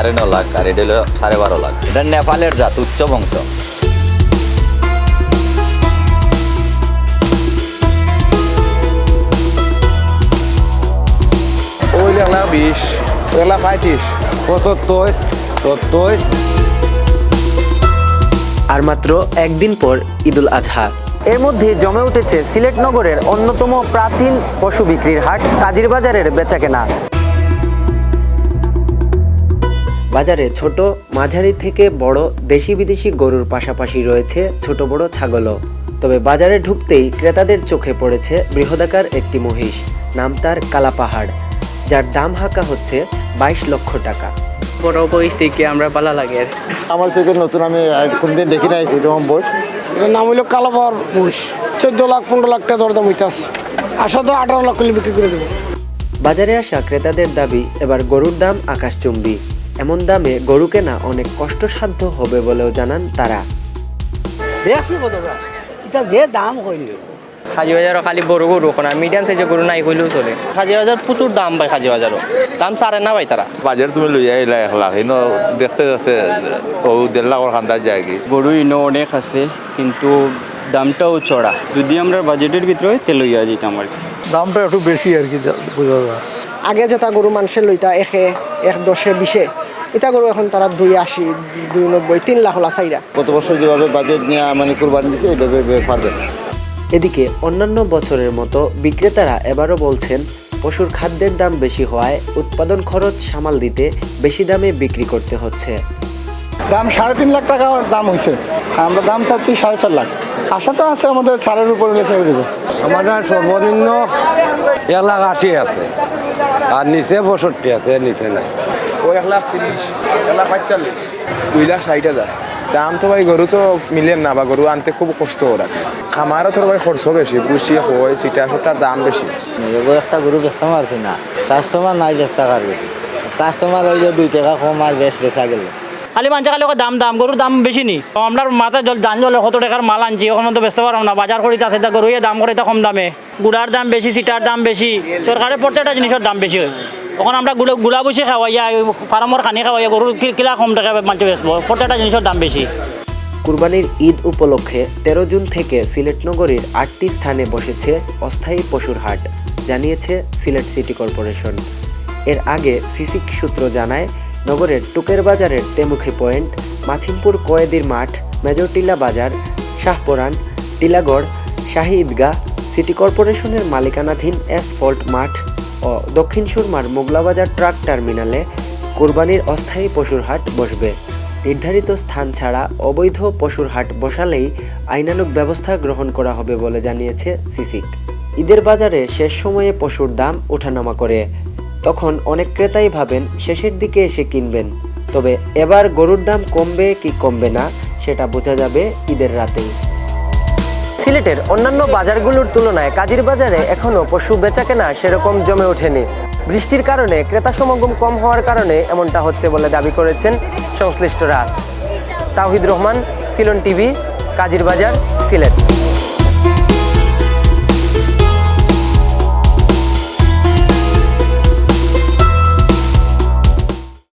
সাড়ে ন লাখ আর এটা হলো সাড়ে বারো লাখ। এটা নেপালের জাত উচ্চ বংশ। ওই লাগলা বিশ লাগলা পঁয়ত্রিশ পঁচাত্তর সত্তর। আর মাত্র একদিন পর ঈদুল আজহা। এর মধ্যে জমে উঠেছে সিলেট নগরের অন্যতম প্রাচীন পশু বিক্রির হাট কাজির বাজারের বেচাকেনা। বাজারে ছোট মাঝারি থেকে বড় দেশি বিদেশি গরুর পাশাপাশি রয়েছে ছোট বড় ছাগলও। তবে বাজারে ঢুকতেই ক্রেতাদের চোখে পড়েছে বৃহদাকার একটি মহিষ নাম তার কালাপাহাড় যার দাম হাঁকা হচ্ছে বাইশ লক্ষ টাকা। বড় বয়স থেকে আমরা ভালো লাগে আমার চোখে নতুন আমি কোনদিন দেখি নাই এরকম বস এটার নাম হইল কালাপার বুশ চোদ্দ লাখ পনেরো লাখ টাকা দরদাম হইতাছে। আশা তো আঠারো লাখ করে বিক্রি করে দেবো। বাজারে আসা ক্রেতাদের দাবি এবার গরুর দাম আকাশচুম্বী। এমন দামে গরু কেনা অনেক কষ্টসাধ্য হবে বলেও জানান তারা। এটা যে দাম হইল খাজি বাজারও খালি বড় গরু ওখানে মিডিয়াম সাইজের গরু নাই কইলেও চলে। খাজি বাজার প্রচুর দাম পায় খাজি বাজারও দাম সারে না পাই তারা বাজার তুমি লইয়া এলা এক লাখ এনো দেখতে দেখতে ও দেড় লাখর খান্দার যায় কি গরু ইনো অনেক আছে কিন্তু দামটাও চড়া। যদি আমরা বাজেটের ভিতরে তাহলে লইয়া যেতাম আর দামটা একটু বেশি আর কি বোঝা যায়। আগে যেটা গরু মানুষের লইতা একে এক দশে বিশে। এটা গরু এখন তারা দুই আশি দুই নব্বই তিন লাখ হলা চাইরা গত বছর যেভাবে বাজেট নিয়ে মানে কোরবানি দিছে এইভাবে পারবে এদিকে অন্যান্য বছরের মতো বিক্রেতারা এবারও বলছেন পশুর খাদ্যের দাম বেশি হওয়ায় উৎপাদন খরচ সামাল দিতে বেশি দামে বিক্রি করতে হচ্ছে। দাম সাড়ে তিন লাখ টাকা দাম হয়েছে আমরা দাম চাচ্ছি সাড়ে চার লাখ। আশা তো আছে আমাদের চারের উপর ছেড়ে দেবে। আমাদের সর্বনিম্ন এক লাখ আশি আছে। আর নিচে পঁয়ষট্টি আছে নিচে নাই। ওই এক লাখ তিরিশ এক লাখ পঁয়তাল্লিশ। দুই লাখ ষাট হাজার। দাম তো ভাই গরু তো মিলেন না বা গরু আনতে খুব কষ্ট ওরা। খামারও তোর ভাই খরচ বেশি বুসি হয় চিটা সবটার দাম বেশি। একটা গরু বেচতে পারছি না কাস্টমার নাই বেচতে পার গেছি কাস্টমার ওই যে দুই টাকা কম আর বেশ বেচা গেল। খালি মানুষ খালি দাম দাম গরুর দাম বেশি নি? তো আমরা মাথায় জল দান জল কত টাকার মাল আনছি ওখানে তো বেচতে পারব না। বাজার করিতে আছে তা গরুয়ে দাম করে তা কম দামে। গুড়ার দাম বেশি সিটার দাম বেশি সরকারের প্রত্যেকটা জিনিসের দাম বেশি হয়। ওখানে আমরা গুলা গুলা বসে খাওয়াইয়া ফার্মর খানি খাওয়াইয়া গরুর কিলা কম টাকা মানুষ বেচবো প্রত্যেকটা জিনিসের দাম বেশি কুরবানির ঈদ উপলক্ষে তেরো জুন থেকে সিলেট নগরীর আটটি স্থানে বসেছে অস্থায়ী পশুর হাট, জানিয়েছে সিলেট সিটি কর্পোরেশন এর আগে সিসিক সূত্র জানায় নগরের টুকের বাজারের তেমুখী পয়েন্ট মাছিমপুর কয়েদির মাঠ মেজরটিলা বাজার শাহপরান টিলাগড় শাহী ঈদগাহ সিটি কর্পোরেশনের মালিকানাধীন অ্যাসফল্ট মাঠ ও দক্ষিণ সুরমার মোগলাবাজার ট্রাক টার্মিনালে কোরবানির অস্থায়ী পশুর হাট বসবে। নির্ধারিত স্থান ছাড়া অবৈধ পশুর হাট বসালেই আইনানুগ ব্যবস্থা গ্রহণ করা হবে বলে জানিয়েছে সিসিক। ঈদের বাজারে শেষ সময়ে পশুর দাম ওঠানামা করে। তখন অনেক ক্রেতাই ভাবেন, শেষের দিকে এসে কিনবেন। তবে এবার গরুর দাম কমবে কি কমবে না, সেটা বোঝা যাবে ঈদের রাতেই। সিলেটের অন্যান্য বাজারগুলোর তুলনায় কাজীর বাজারে এখনও পশু বেচাকেনা সেরকম জমে ওঠেনি। বৃষ্টির কারণে ক্রেতা সমাগম কম হওয়ার কারণে এমনটা হচ্ছে বলে দাবি করেছেন সংশ্লিষ্টরা। তাহিদ রহমান, সিলন টিভি, কাজির বাজার, সিলেট।